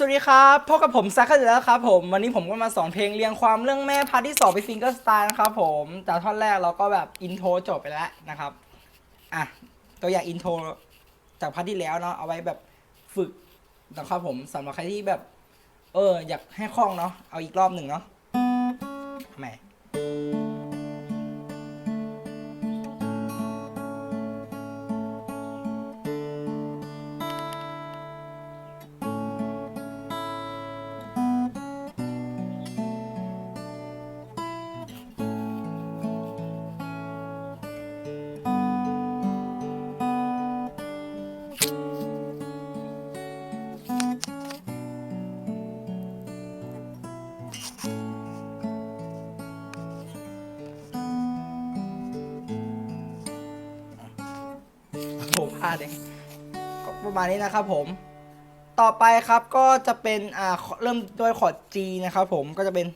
สวัสดีครับพบกับผมซักกันแล้วครับผมวันนี้ผมก็มาสอนเพลงเรียงความเรื่องแม่พาร์ทที่สองไปฟิงเกอร์สไตล์นะครับผมจากท่อนแรกเราก็แบบอินโทรจบไปแล้วนะครับอะตัวอย่างอินโทรจากพาร์ทที่แล้วเนาะเอาไว้แบบฝึกนะครับผมสำหรับใครที่แบบ เอออยากให้คล่องเนาะเอาอีกรอบหนึ่งเนาะทำไมาดเองก็ประมาณนี้นะครับผม ต่อไปครับก็จะเป็นอ่าเริ่มด้วยคอร์ด G นะครับผมก็จะเป็น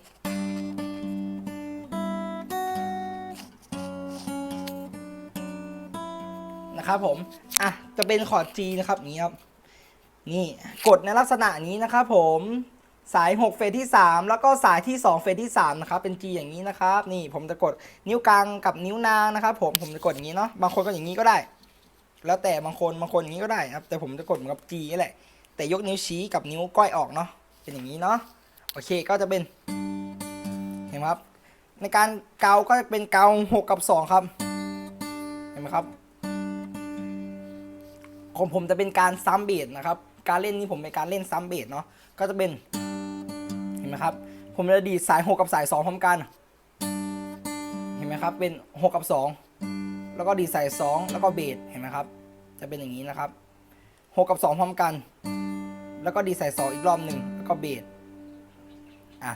นะครับผม อะ จะเป็นคอร์ด G นะครับนี้ครับ นี่กดในลักษณะนี้นะครับผมสาย 6 เฟสที่ 3 แล้วก็สายที่ 2 เฟสที่ 3 นะครับ เป็น G อย่างนี้นะครับ นี่ผมจะกดนิ้วกลางกับนิ้วนางนะครับผม ผมจะกดอย่างนี้เนาะ บางคนก็อย่างนี้ก็ได้ แล้วแต่บางคนบางคนอย่างนี้ก็ได้นะครับ แต่ผมจะกดเหมือนกับ G นี่แหละ แต่ยกนิ้วชี้กับนิ้วก้อยออกเนาะเป็นอย่างนี้เนาะโอเคก็จะเป็นเห็นไหมครับ ในการเกาก็จะเป็นเกา6กับ 2 ครับเห็นไหมครับของผมจะเป็นการซ้ำเบสนะครับ การเล่นนี้ผมเป็นการเล่นซ้ำเบสเนาะก็จะเป็นเห็นไหมครับ ผมจะดีดสาย 6 กับสาย 2 พร้อมกัน เห็นไหมครับเป็น 6 กับ 2 แล้วก็ดีดสาย2แล้วก็เบสเห็นไหมครับ จะเป็นอย่างนี้นะครับ6กับ 2 พร้อมกัน แล้วก็ดีดสาย2อีกรอบหนึ่งแล้วก็เบสอะ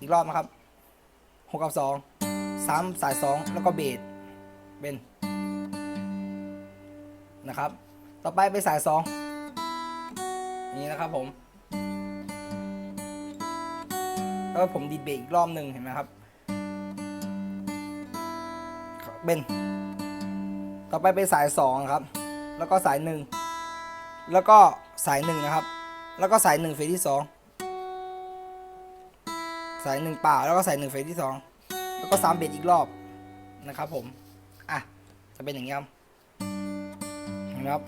อีกรอบนะครับ6กับ 2 3 สาย 2 แล้วก็เบสเป็นนะครับ ต่อไปเป็นสายสองนี่นะครับผมแล้วผมดีดเบรกอีกรอบหนึ่งเห็นไหมครับ เป็น ต่อไปเป็นสายสองครับ แล้วก็สายหนึ่งแล้วก็สายหนึ่งนะครับ แล้วก็สายหนึ่งเฟสที่สองสายหนึ่งเปล่า แล้วก็สายหนึ่งเฟสที่สองแล้วก็สามเบรกอีกรอบนะครับผม อะ จะเป็นอย่างนี้ครับเห็นไหมครับ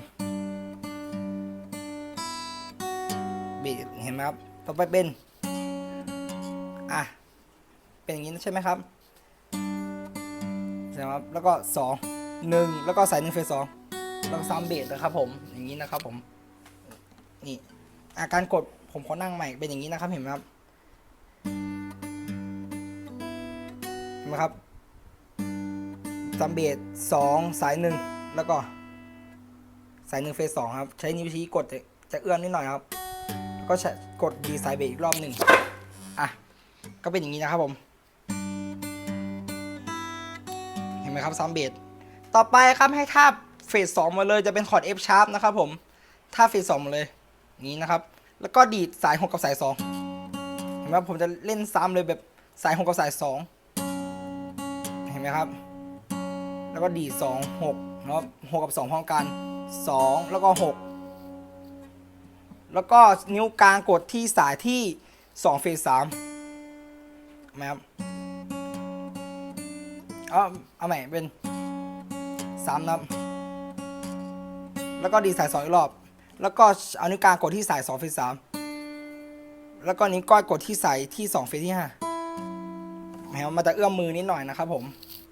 เบรกเห็นไหมครับ ต่อไปเป็น อะ เป็นอย่างนี้ใช่ไหมครับใช่ไหมครับ แล้วก็สอง หนึ่งแล้วก็ใส่หนึ่งเฟสสองแล้วก็ซ้ำเบรกนะครับผมอย่างนี้นะครับผมนี่อาการกดผมขอนั่งใหม่เป็นอย่างนี้นะครับเห็นไหมครับเห็นไหมครับซัมเบสสองสายหนึ่งแล้วก็ สายหนึ่งเฟสสองครับ ใช้นิ้วชี้กดจะจะเอื้อนนิดหน่อยครับแล้วก็กดดีสายเบรกอีกรอบหนึ่งอะก็เป็นอย่างนี้นะครับผม เห็นไหมครับซัมเบส ต่อไปครับให้ท่าเฟสสองมาเลยจะเป็นคอร์ด F sharp นะครับผมท่าเฟสสองมาเลยนี้นะครับ แล้วก็ดีดสายหกกับสายสองเห็นไหมครับผมจะเล่นซ้ำเลยแบบสายหกกับสายสองเห็นไหมครับ แล้วก็ดีดสองหกแล้วหกกับสองพร้อมกันสองแล้วก็หกแล้วก็นิ้วกลางกดที่สายที่สองเฟสสามนไมครับเอาเอาใหม่เป็น สามนับ แล้วก็ดีสายสองอีกรอบ แล้วก็เอานิ้วกลางกดที่สายสองเฟสสามแล้วก็นิ้วก้อยกดที่สายที่สองเฟสที่ห้าแมมันจะเอื้อมมือนิดหน่อยนะครับผม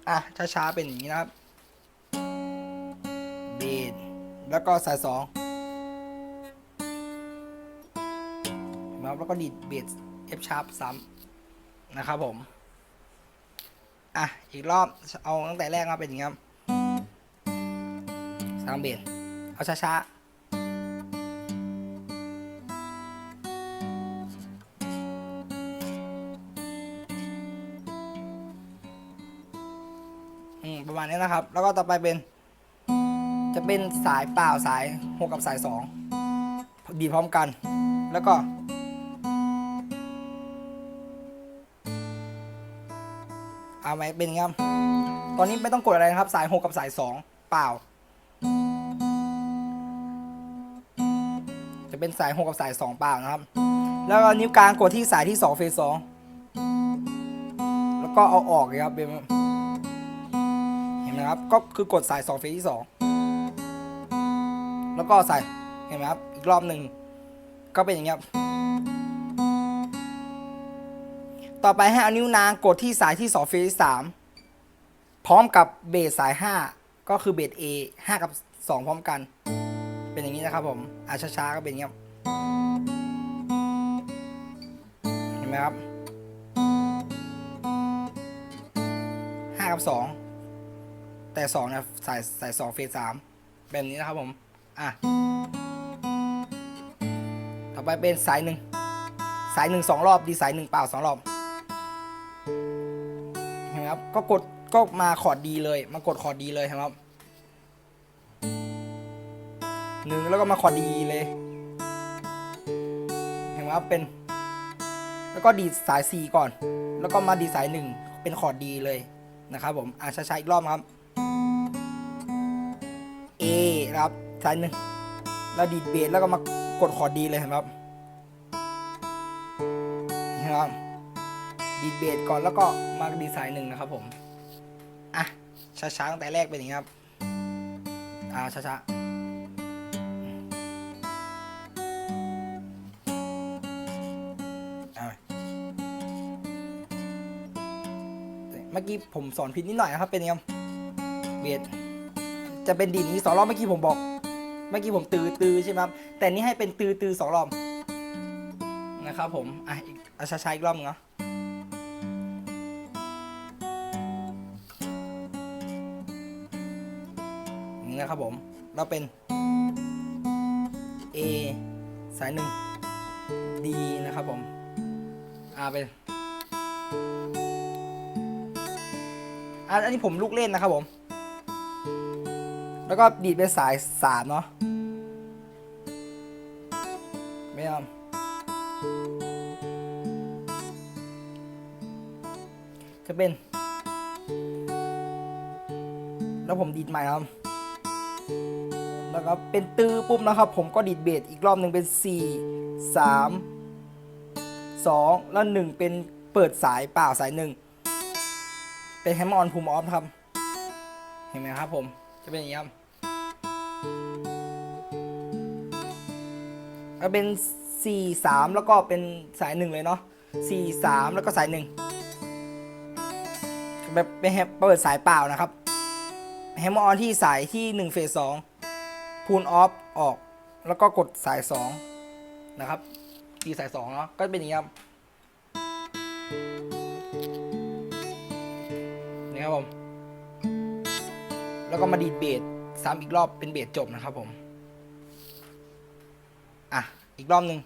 อะ ช้าๆ เป็นอย่างนี้นะครับเบสแล้วก็สายสองนะครับแล้วก็ดีดเบส F sharp ซ้ำนะครับผม อะ อีกรอบ เอาตั้งแต่แรกมาเป็นอย่างนี้ครับ สามเบสเอาช้าๆอืมประมาณนี้นะครับ แล้วก็ต่อไปเป็น จะเป็นสายเปล่าสาย 6 กับสาย2ดีพร้อมกัน แล้วก็ เอาไหมเป็นงครับตอนนี้ไม่ต้องกดอะไรนะครับ สาย 6 กับสาย 2 เปล่า เป็นสาย6กับสาย2เปล่านะครับ แล้วก็นิ้วกลางกดที่สายที่สองเฟสสองแล้วก็เอาออกเลยครับเป็นเห็นไหมครับก็คือกดสายสองเฟสที่สองแล้วก็ใส่เห็นไหมครับอีกรอบหนึ่งก็เป็นอย่างเงี้ครับต่อไปให้เอานิ้วนางกดที่สายที่สองเฟสที่สามพร้อมกับเบสสายห้าก็คือเบส A ห้ากับสองพร้อมกัน เป็นอย่างนี้นะครับผม อะช้าๆก็เป็นอย่างนี้ครับเห็นไหมครับห้ากับสองแต่สองเนี่ยส่ใส่สองเฟสสามแบบนี้นะครับผม อะ ต่อไปเป็นสายหนึ่งสายหนึ่งสองรอบดีสายหนึ่งเปล่าสองรอบเห็นไหมครับก็กดก็มาคอร์ดดีเลย มากดคอร์ดดีเลยเห็นไหมครับ หนึ่งแล้วก็มาคอร์ดดีเลยเห็นไหมครับเป็น แล้วก็ดีดสาย 4 ก่อน แล้วก็มาดีดสาย 1 เป็นคอร์ดดีเลยนะครับผมอะช้าๆอีกรอบครับ A นะครับสายหนึ่งแล้วดีดเบสแล้วก็มากดคอร์ดดีเลยเห็นไหมครับเห็นไหมครับดีดเบสก่อนแล้วก็มาดีดสายหนึ่งนะครับผมอะช้าๆตั้งแต่แรกเป็นอย่างนี้ครับอ่าช้าๆ มื่อกี้ผมสอนผิดนิดหน่อยนะครับเป็นยังไงเบียดจะเป็นดีดนี้สองรอบเมื่อกี้ผมบอก เมื่อกี้ผมตือตือใช่ไหมครับแต่นี่ให้เป็นตือตือสองรอบนะครับผมอะอีกอาช้าอีกรอบนึงเนาะนี่นะครับผมเราเป็น A สายหนึ่ง D นะครับผมอ่าเป็น อันนี้ผมลูกเล่นนะครับผม แล้วก็ดีดเป็นสายสามเนาะไม่เอาจะเป็น แล้วผมดีดใหม่ครับ แล้วก็เป็นตื้อปุ๊บนะครับ ผมก็ดีดเบสอีกรอบหนึ่งเป็น 4 3 2 แล้ว 1 เป็นเปิดสายเปล่าสายหนึ่ง เป็นแฮมออนพูมออฟครับ เห็นไหมครับผม จะเป็นอย่างนี้ครับก็เป็น 4 3 แล้วก็เป็นสายหนึ่งเลยเนาะ4 3 แล้วก็สายหนึ่งแบบเป็นแฮมเปิดสายเปล่านะครับแฮมออนที่สายที่ 1 เฟส2พูนออฟออก แล้วก็กดสาย 2 นะครับตีสาย 2 เนาะก็เป็นอย่างนี้ครับ นี่ครับผม แล้วก็มาดีดเบสซ้ำอีกรอบเป็นเบสจบนะครับผม อะ อีกรอบหนึ่ง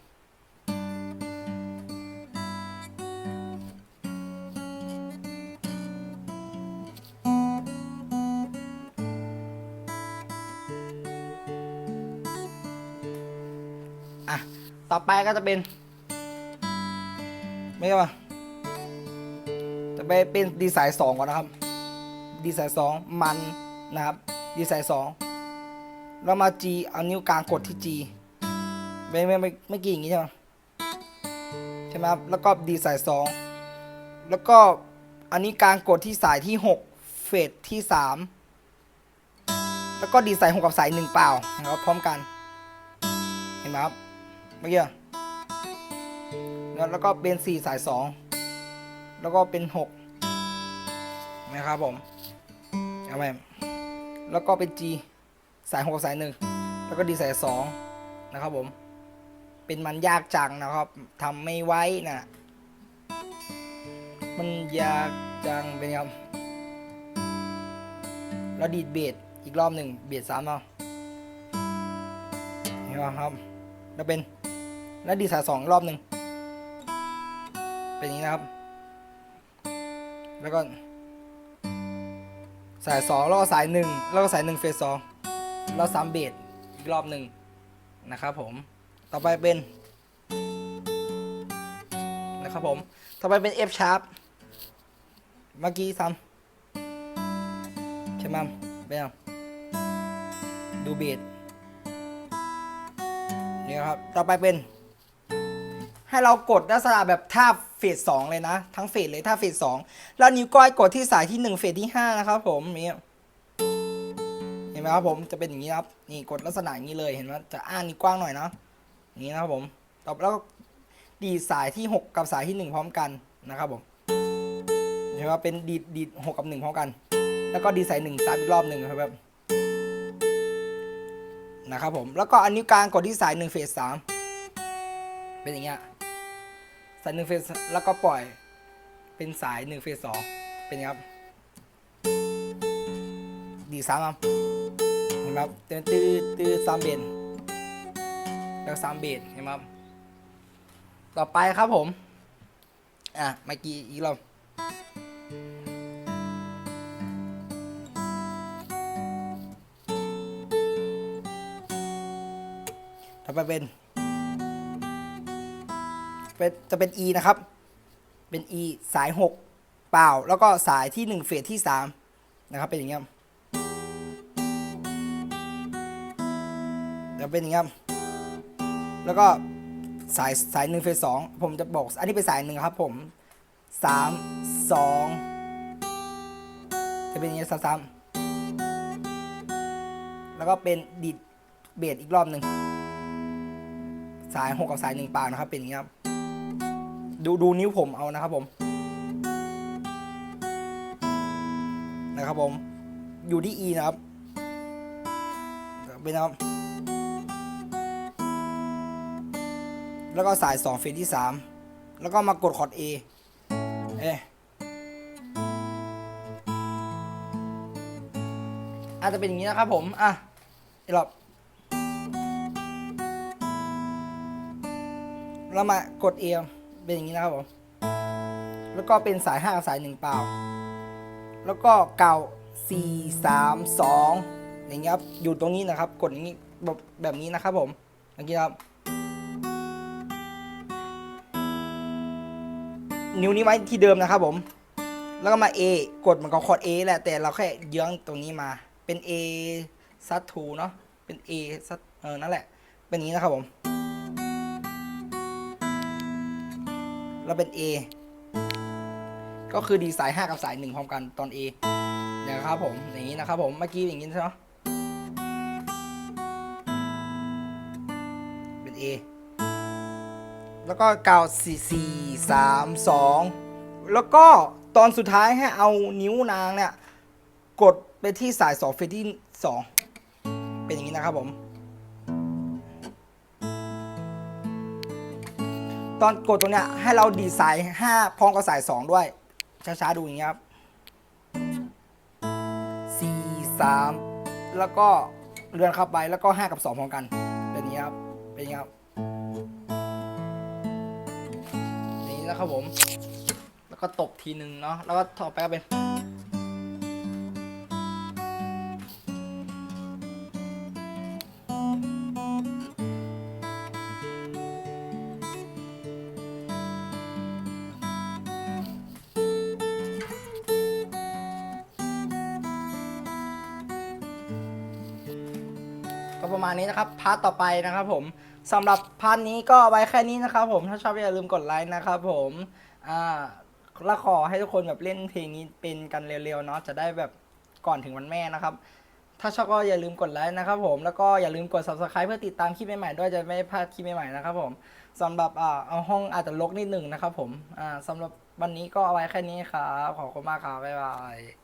อะ ต่อไปก็จะเป็น ไม่ใช่ป่ะจะไปเป็นดีไซน์สองก่อนนะครับ ดีไซน์สองมันนะครับดีไซน์สองแล้วมา G เอานิ้วกลางกดที่ G ไม่ไม่ไม่ไม่กี่อย่างงี้ใช่ไหมใช่ไหมครับแล้วก็ดีไซน์สองแล้วก็อันนี้กลางกดที่สายที่ 6 เฟสที่ 3 แล้วก็ดีไซน์หกกับสายหนึ่งเปล่านะครับพร้อมกันเห็นไหมครับเมื่อกี้อะแล้วแล้วก็เป็น 4 สาย 2 แล้วก็เป็น 6 นะครับผม เอาไปแล้วก็เป็น G สาย6กับสาย1แล้วก็ดีสาย2นะครับผม เป็นมันยากจังนะครับทำไม่ไว้นะมันยากจังเป็นครับแล้วดีดเบสอีกรอบหนึ่งเบสซ้ำเนาะเห็นไหมครับ แล้วเป็นแล้วดีสายสองรอบหนึ่งเป็นอย่างนี้นะครับ แล้วก็ สายสองแล้วก็สายหนึ่งแล้วก็สายหนึ่งเฟสสองแล้วซ้ำเบสอีกรอบหนึ่งนะครับผมต่อไปเป็นนะครับผมต่อไปเป็น F sharp เมื่อกี้ซ้ำใช่ไหมเป็นยังดูเบสนี่ครับต่อไปเป็น ให้เรากดลักษณะแบบท่า ฟสสองเลยนะ ทั้งเฟสเลยท่าเฟสสองแล้วนิ้วก้อยกดที่สายที่หนึ่งเฟสที่ห้านะครับผมนี่เห็นไหมครับผมจะเป็นอย่างนี้ครับนี่กดลักษณะอย่างนี้เลยเห็นไหมจะอ้านิ้วกว้างหน่อยนะนี้นะครับผมต่อแล้วก็ดีดสายที่หกกับสายที่หนึ่งพร้อมกันนะครับผมเห็นไหมเป็นดีดดีดหกกับหนึ่งพร้อมกัน แล้วก็ดีสายหนึ่งซ้ำอีกรอบหนึ่งครับแบบนะครับผมแล้วก็อันนิ้วกลางกดที่สายหนึ่งเฟสสามเป็นอย่างเงี้ย สายหนึ่งเฟสแล้วก็ปล่อยเป็นสายหนึ่งเฟสสองเป็นครับ ดีสามครับเห็นไหมครับตื้อตื้อตื้อสามเบนแล้วสามเบนเห็นไหมครับ ต่อไปครับผม อะเมื่อกี้อีกรอบต่อไปเป็น เป็นจะเป็น E นะครับ เป็น E สาย 6 เปล่า แล้วก็สายที่ 1 เฟสที่ 3 นะครับ เป็นอย่างเงี้ยจะเป็นอย่างเงี้ยแล้วก็สายสายหนึ่งเฟสสองผมจะบอก อันนี้เป็นสายหนึ่งครับผมสามสองจะเป็นอย่างเงี้ยซ้ำๆแล้วก็เป็นดิดเบสอีกรอบหนึ่งสายหกกับสายหนึ่งปากนะครับเป็นอย่างนี้ครับ ดูดูนิ้วผมเอานะครับผม นะครับผม อยู่ที่ E นะครับเป็นะครับ แล้วก็สาย 2 เฟสที่ 3 แล้วก็มากดคอร์ด A เอ๊ะอาจจะเป็นอย่างนี้นะครับผม อะอีกรอบแล้วมากดเอว เป็นอย่างนี้นะครับผมแล้วก็เป็นสายห้ากับสายหนึ่งเปล่า แล้วก็เก่าสี่สามสองอย่างเงี้ยครับอยู่ตรงนี้นะครับ กดอย่างนี้แบบแบบนี้นะครับผมอย่างนี้ครับนิ้วนี้ไว้ที่เดิมนะครับผม แล้วก็มา A กดมันก็คอร์ด A แหละ แต่เราแค่เยื้องตรงนี้มา เป็น A ซัดทูเนาะ เป็น A ซัดเออ นั่นแหละ เป็นอย่างนี้นะครับผม แล้วเป็น A ก็คือดีสาย 5 กับสาย 1 พร้อมกันตอน A นะครับผม อย่างนี้นะครับผม เมื่อกี้อย่างนี้ใช่ไหมเป็น A แล้วก็กาว4 4 3 2 แล้วก็ตอนสุดท้ายให้เอานิ้วนางเนี่ย กดไปที่สาย2เฟสที่ 2 เป็นอย่างนี้นะครับผม ตอนกดตรงเนี้ยให้เราดีสาย5พร้อมกับสาย 2 ด้วย ช้าๆ ดูอย่างเงี้ยครับ4 3 แล้วก็เลื่อนเข้าไปแล้วก็ 5 กับ 2 พร้อมกันเป็นอย่างนี้ครับเป็นอย่างนี้ครับอย่างนี้นะครับผม แล้วก็ตบทีนึงเนาะแล้วก็ต่อไปก็เป็น นะครับพาร์ทต่อไปนะครับผมสำหรับพาร์ทนี้ก็ไว้แค่นี้นะครับผมถ้าชอบอย่าลืมกดไลค์นะครับผมอ่าและขอให้ทุกคนแบบเล่นเพลงนี้เป็นกันเร็วๆเนาะจะได้แบบก่อนถึงวันแม่นะครับ ถ้าชอบก็อย่าลืมกดไลค์นะครับผมแล้วก็อย่าลืมกด subscribe เพื่อติดตามคลิปใหม่ๆด้วยจะไม่พลาดคลิปใหม่ๆนะครับผมสำหรับอ่าเอาห้องอาจจะลกนิดหนึ่งนะครับผมอ่าสำหรับวันนี้ก็เอาไว้แค่นี้ครับขอบคุณมากครับบ๊ายบาย